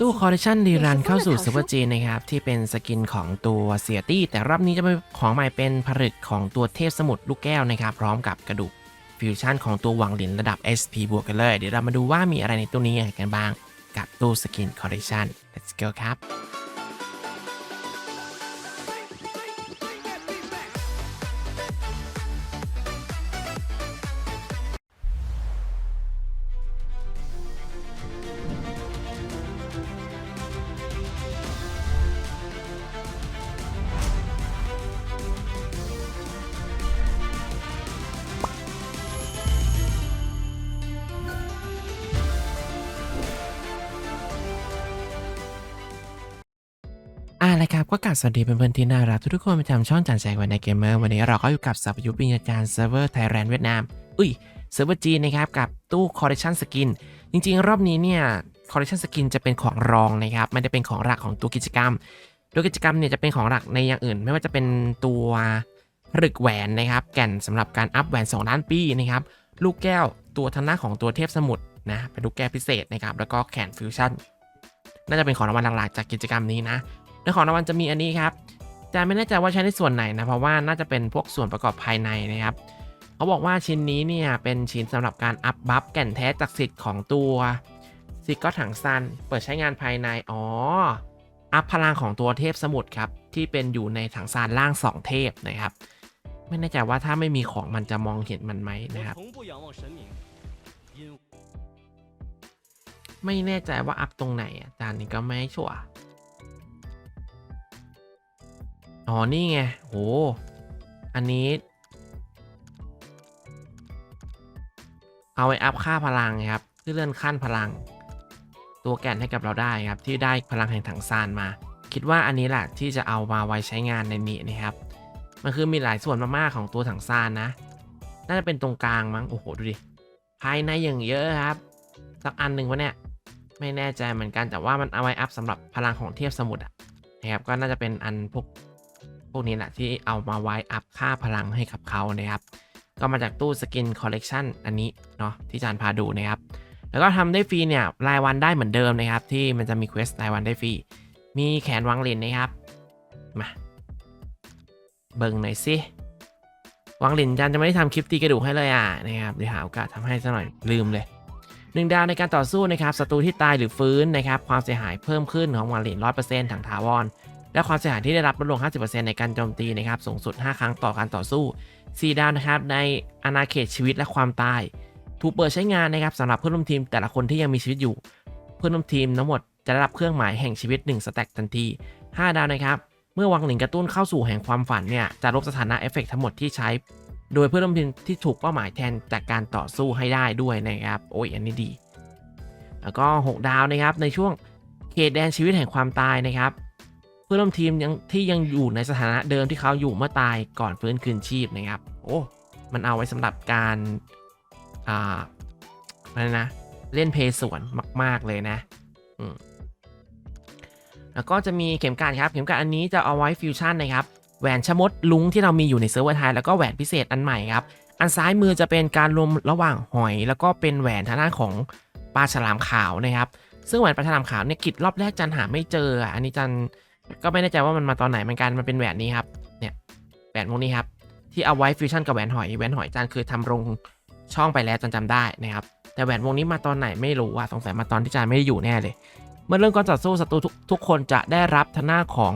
ตู้คอลเลคชันดีรันเข้าสู่ซูเปอร์จีนนะครับ ที่เป็นสกินของตัวเซียตี้ แต่รอบนี้จะเป็นของใหม่เป็นผลึกของตัวเทพสมุทรลูกแก้วนะครับ พร้อมกับกระดูกฟิวชั่นของตัววังหลินระดับ SP บวกกันเลย เดี๋ยวเรามาดูว่ามีอะไรในตู้นี้กันบ้าง กับตู้สกินคอลเลคชัน let's go ครับ ครับก็กลับสวัสดีเพื่อนๆที่น่ารักทุกๆคนประจำช่องจันแสงวันในเกมเมอร์วันนี้เราก็อยู่กับสัพยุทธวิญญาจารย์เซิร์ฟเวอร์ไทยแลนด์เวียดนามอุ้ยเซิร์ฟเวอร์จีนนะครับกับตู้คอลเลคชันสกินจริงๆ รอบนี้เนี่ยคอลเลคชันสกินจะเป็นของรองนะครับไม่ได้เป็นของหลักของตัวกิจกรรม โดยกิจกรรมเนี่ยจะเป็นของหลักในอย่างอื่น ไม่ว่าจะเป็นตัวผลึกแหวนนะครับแก่นสำหรับการอัพแหวน 2 ล้านปีนะครับลูกแก้วตัวทางหน้าของตัวเทพสมุทรนะเป็นลูกแก้วพิเศษนะครับแล้วก็แขนฟิวชั่นน่าจะเป็นของรางวัลหลักๆจากกิจกรรมนี้นะ ในของรางวัลจะมีอันนี้ครับจะไม่แน่ใจว่าใช้ในส่วนไหนนะเพราะว่าน่าจะเป็นพวกส่วนประกอบภายในนะครับเขาบอกว่าชิ้นนี้เนี่ยเป็นชิ้นสำหรับการอัพบัฟแก่นแท้จากสิทธิ์ของตัวสิทก็ถังซันเปิดใช้งานภายในอ๋ออัพพลังของตัวเทพสมุดครับที่เป็นอยู่ในถังซานล่าง 2 เทพนะครับ ไม่แน่ใจว่าถ้าไม่มีของมันจะมองเห็นมันไหมนะครับไม่แน่ใจว่าอัพตรงไหนอาจารย์นี่ก็ไม่ชัวร์ อ๋อ นี่ไง โห อันนี้ เอาไว้อัพค่าพลังครับเพื่อเลื่อนขั้นพลัง ตัวแก่นให้กับเราได้ครับ ที่ได้พลังแห่งถังซานมา คิดว่าอันนี้แหละที่จะเอามาไว้ใช้งานในนี้นะครับ มันคือมีหลายส่วนมากๆของตัวถังซานนะ น่าจะเป็นตรงกลางมั้ง โอ้โห ดูดิ ภายในอย่างเยอะครับ สักอันหนึ่งวะเนี่ย ไม่แน่ใจเหมือนกัน แต่ว่ามันเอาไว้อัพสำหรับพลังของเทพสมุทรอะนะครับ ก็น่าจะเป็นอันพวก วกนี้แหละที่เอามาไว้อัพค่าพลังให้กับเขานะครับ ก็มาจากตู้สกินคอลเลกชันอันนี้เนาะที่จานพาดูนะครับ แล้วก็ทำได้ฟรีเนี่ยรายวันได้เหมือนเดิมนะครับ ที่มันจะมีเควสรายวันได้ฟรี มีแขนวังหลินนะครับ มาเบิ่งหน่อยสิวังหลินจันจะไม่ได้ทำคลิปตีกระดูกให้เลยอะนะครับเดี๋ยวหาโอกาสทำให้ซะหน่อยลืมเลยหนึ่งดาวในการต่อสู้นะครับศัตรูที่ตายหรือฟื้นนะครับความเสียหายเพิ่มขึ้นของวาลินร้อยเปอร์เซ็นต์ถังถาวร และความเสียหายที่ได้รับลดลง 50%ในการโจมตีนะครับสูงสุด 5 ครั้งต่อการต่อสู้ 4 ดาวนะครับในอาณาเขตชีวิตและความตาย ถูกเปิดใช้งานนะครับสำหรับเพื่อนร่วมทีมแต่ละคนที่ยังมีชีวิตอยู่ เพื่อนร่วมทีมทั้งหมดจะได้รับเครื่องหมายแห่งชีวิต 1 สแต็กทันที 5 ดาวนะครับเมื่อวังหลินกระตุ้นเข้าสู่แห่งความฝันเนี่ยจะลบสถานะเอฟเฟกต์ทั้งหมดที่ใช้ โดยเพื่อนร่วมทีมที่ถูกเป้าหมายแทนจากการต่อสู้ให้ได้ด้วยนะครับโอ้ยอันนี้ดี แล้วก็ 6 ดาวนะครับในช่วงเขตแดนชีวิตแห่งความตายนะครับ เพื่อนร่วมทีมยังที่ยังอยู่ในสถานะเดิมที่เขาอยู่เมื่อตายก่อนฟื้นคืนชีพนะครับ โอ้มันเอาไว้สำหรับการอ่าอะไรนะ เล่นเพย์สวนมาก ๆ เลยนะแล้วก็จะมีเข็มกลัดครับ เข็มกลัดอันนี้จะเอาไว้ฟิวชั่นนะครับแหวนชะมดลุงที่เรามีอยู่ในเซิร์ฟเวอร์ไทยแล้วก็แหวนพิเศษอันใหม่ครับ อันซ้ายมือจะเป็นการรวมระหว่างหอย แล้วก็เป็นแหวนทางด้านของปลาฉลามขาวนะครับ ซึ่งแหวนปลาฉลามขาวเนี่ยกิดรอบแรกจันหาไม่เจออันนี้จัน ก็ไม่แน่ใจว่ามันมาตอนไหนเหมือนกันมันเป็นแหวนนี้ครับเนี่ยแหวนพวกนี้ครับที่เอาไว้ฟิวชั่นกับแหวนหอยแหวนหอยจันคือทำลงช่องไปแล้วจนจำได้นะครับแต่แหวนวงนี้มาตอนไหนไม่รู้ว่าสงสัยมาตอนที่จันไม่ได้อยู่แน่เลย เมื่อเริ่มการต่อสู้ศัตรูทุกคนจะได้รับทาหน้าของ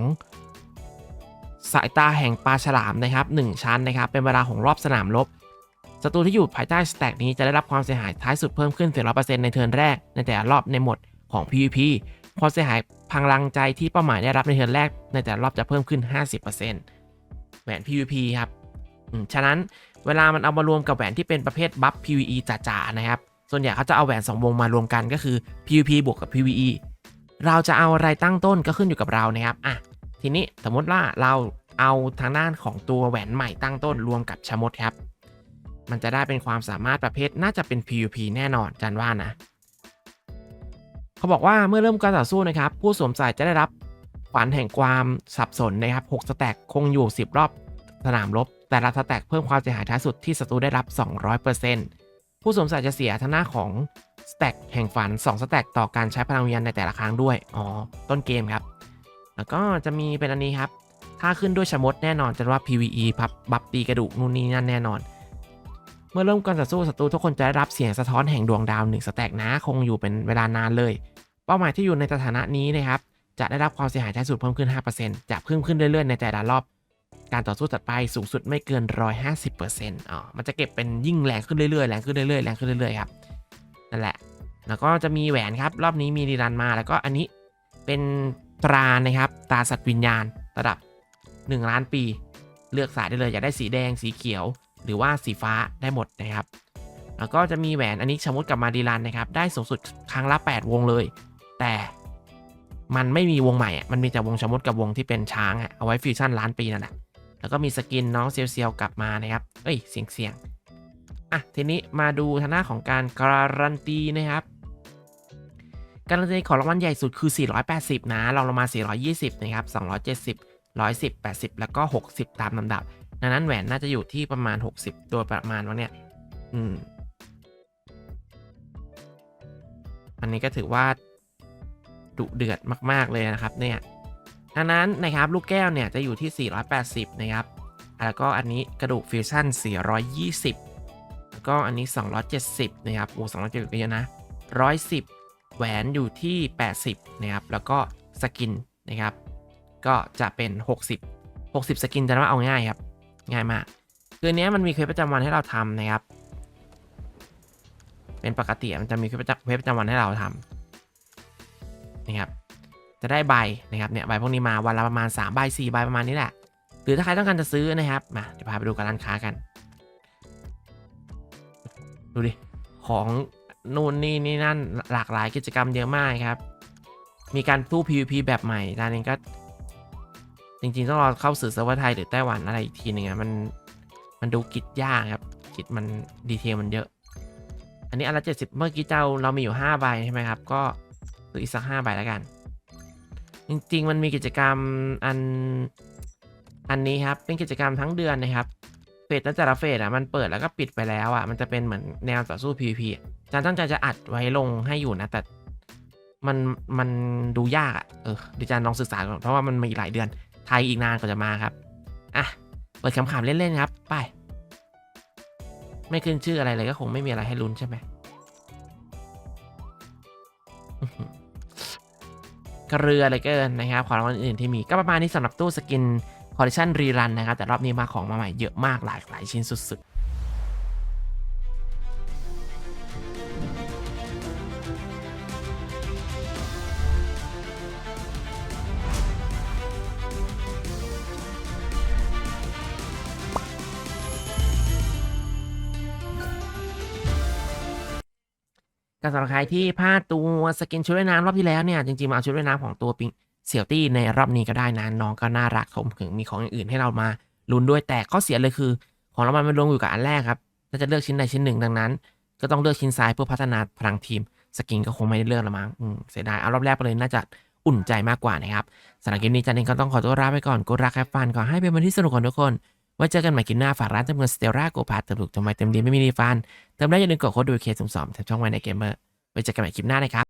สายตาแห่งปลาฉลามนะครับ 1 ชั้นนะครับ เป็นเวลาของรอบสนามรบศัตรูที่อยู่ภายใต้สแต็กนี้จะได้รับความเสียหายท้ายสุดเพิ่มขึ้น 400%ในเทิร์นแรกในแต่ละรอบในหมดของ PVP ความเสียหายพลังใจที่เป้าหมายได้รับในเทิร์นแรกในแต่รอบจะเพิ่มขึ้น 50%แหวน PVP ครับฉะนั้นเวลามันเอามารวมกับแหวนที่เป็นประเภทบัฟ PVE จ๋าๆนะครับ ส่วนใหญ่เขาจะเอาแหวน2วงมารวมกันก็คือ PVP บวกกับ PVE เราจะเอาอะไรตั้งต้นก็ขึ้นอยู่กับเรานะครับอะทีนี้สมมติว่าเราเอาทางด้านของตัวแหวนใหม่ตั้งต้นรวมกับชมดครับ มันจะได้เป็นความสามารถประเภทน่าจะเป็น PVP แน่นอนจันว่านะ เขาบอกว่าเมื่อเริ่มการต่อสู้นะครับ ผู้สวมใส่จะได้รับขวัญแห่งความสับสนนะครับ6สแต็กคงอยู่ 10 รอบสนามรบ แต่ละสแต็กเพิ่มความเสียหายท้ายสุดที่ศัตรูได้รับ 200%ผู้สวมใส่จะเสียทางหน้าของสแต็กแห่งฝัน 2 สแต็กต่อการใช้พลังวิญญาณในแต่ละครั้งด้วย อ๋อ ต้นเกมครับ แล้วก็จะมีเป็นอันนี้ครับ ถ้าขึ้นด้วยชมดแน่นอนจะว่า PVE พับบัฟตีกระดูกนู่นนี่นั่นแน่นอน เมื่อเริ่มการต่อสู้ศัตรูทุกคนจะได้รับเสียงสะท้อนแห่งดวงดาวหนึ่งสแต็กนะคงอยู่เป็นเวลานานเลย เป้าหมายที่อยู่ในสถานะนี้นะครับจะได้รับความเสียหายท้ายสุดเพิ่มขึ้น 5%จะเพิ่มขึ้นเรื่อยๆ ในแต่ละรอบ การต่อสู้ถัดไปสูงสุดไม่เกิน 150%อ๋อมันจะเก็บเป็นยิ่งแรงขึ้นเรื่อยๆ แรงขึ้นเรื่อยๆ แรงขึ้นเรื่อยๆ ครับ นั่นแหละ แล้วก็จะมีแหวนครับ รอบนี้มีดีรันมา แล้วก็อันนี้เป็นตรานะครับ ตาสัตว์วิญญาณ ระดับ 1 ล้านปี เลือกสายได้เลย อยากได้สีแดง สีเขียว หรือว่าสีฟ้าได้หมดนะครับ แล้วก็จะมีแหวนอันนี้ชมุดกับมาดีรันนะครับ ได้สูงสุดครั้งละ 8 วงเลย แต่มันไม่มีวงใหม่อะมันมีแต่วงชมุดกับวงที่เป็นช้างอะเอาไว้ฟิวชั่นล้านปีนั่นแหละแล้วก็มีสกินน้องเซียวเซียวกลับมานะครับ เอ้ยเสียงเสียงอะทีนี้มาดูทางหน้าของการการันตีนะครับ การันตีของรางวัลใหญ่สุดคือ 480 นะรองลงมา 420 นะครับ 270 110 80 แล้วก็ 60 ตามลำดับ ดังนั้นแหวนน่าจะอยู่ที่ประมาณ 60โดยประมาณว่าเนี่ย อืม อันนี้ก็ถือว่าดุเดือดมาก ๆ เลยนะครับ เนี่ย ดังนั้นนะครับลูกแก้วเนี่ยจะอยู่ที่ 480 นะครับ แล้วก็อันนี้กระดูกฟิวชั่น 420 แล้วก็อันนี้ 270 นะครับโอ้270ก็เยอะนะ 110 แหวนอยู่ที่ 80 นะครับ แล้วก็สกินนะครับ ก็จะเป็น 60 60 สกินจะว่าเอาง่ายครับ ง่ายมาก คืออนเนี้ยมันมีเควสประจำวันให้เราทำนะครับ เป็นปกติมันจะมีเควสประจำวสประจำวันให้เราทำนะครับ จะได้ใบนะครับเนี่ยใบพวกนี้มาวันละประมาณ3ใบ4ใบประมาณนี้แหละ หรือถ้าใครต้องการจะซื้อนะครับมาเดี๋ยวพาไปดูการร้านค้ากัน ดูดิ ของนู่นนี่นี่นั่นหลากหลายกิจกรรมเยอะมากครับ มีการสู้ PVP แบบใหม่ด้านนี้ก็ จริง ๆ ต้องรอเข้าสื่อเซิร์ฟเวอร์ไทยหรือไต้หวันอะไรอีกทีหนึ่งอะมันมันดูกิจยากครับกิจมันดีเทลมันเยอะ อันนี้อันละ70เมื่อกี้เจ้าเรามีอยู่5ใบใช่ไหมครับ ก็ซื้ออีกสัก5ใบแล้วกัน จริง ๆ มันมีกิจกรรมอันอันนี้ครับเป็นกิจกรรมทั้งเดือนนะครับเฟสแต่ละเฟสอะมันเปิดแล้วก็ปิดไปแล้วอะมันจะเป็นเหมือนแนวต่อสู้ PVP อะอาจารย์ตั้งใจจะอัดไว้ลงให้อยู่นะ แต่มันมันดูยากอะเออเดี๋ยวอาจารย์ลองศึกษาก่อนเพราะว่ามันมีหลายเดือน ไทยอีกนานกว่าจะมาครับ อะ เปิดคำขำๆเล่นๆครับ ไป ไม่ขึ้นชื่ออะไรเลยก็คงไม่มีอะไรให้ลุ้นใช่ไหมกระเรืออะไรเกินนะครับของรางวัลอื่นที่มีก็ประมาณนี้สำหรับตู้สกินคอลเลคชันรีรันนะครับ แต่รอบนี้มาของมาใหม่เยอะมากหลายหลายชิ้นสุดๆ ก็สำหรับใครที่พลาดตัวสกินชุดว่ายน้ำรอบที่แล้วเนี่ย จริงๆมาเอาชุดว่ายน้ำของตัวปิงเสี่ยวตี้ในรอบนี้ก็ได้นะน้องก็น่ารักผมถึงมีของอย่างอื่นให้เรามาลุ้นด้วยแต่ข้อเสียเลยคือ ของเรามันรวมอยู่กับอันแรกครับถ้าจะเลือกชิ้นใดชิ้นหนึ่งดังนั้น ก็ต้องเลือกชิ้นซ้ายเพื่อพัฒนาพลังทีม สกินก็คงไม่ได้เลือกละมั้งเสียดายเอารอบแรกไปเลยน่าจะอุ่นใจมากกว่านะครับสำหรับเกมนี้จันเองก็ต้องขอตัวลาไปก่อนกูรักแฮปฟันขอให้เป็นวันที่สนุกของทุกคน ไว้เจอกันใหม่คลิปหน้าฝากร้านเติมเงินสเตลลาโกพาเติมถูกทำไมเติมดีไม่มีรีฟันเติมได้อย่าลืมกดโค้ดดูเคสสมสองแถมช่องไว้ในเกมเมอร์ไว้เจอกันใหม่คลิปหน้านะครับ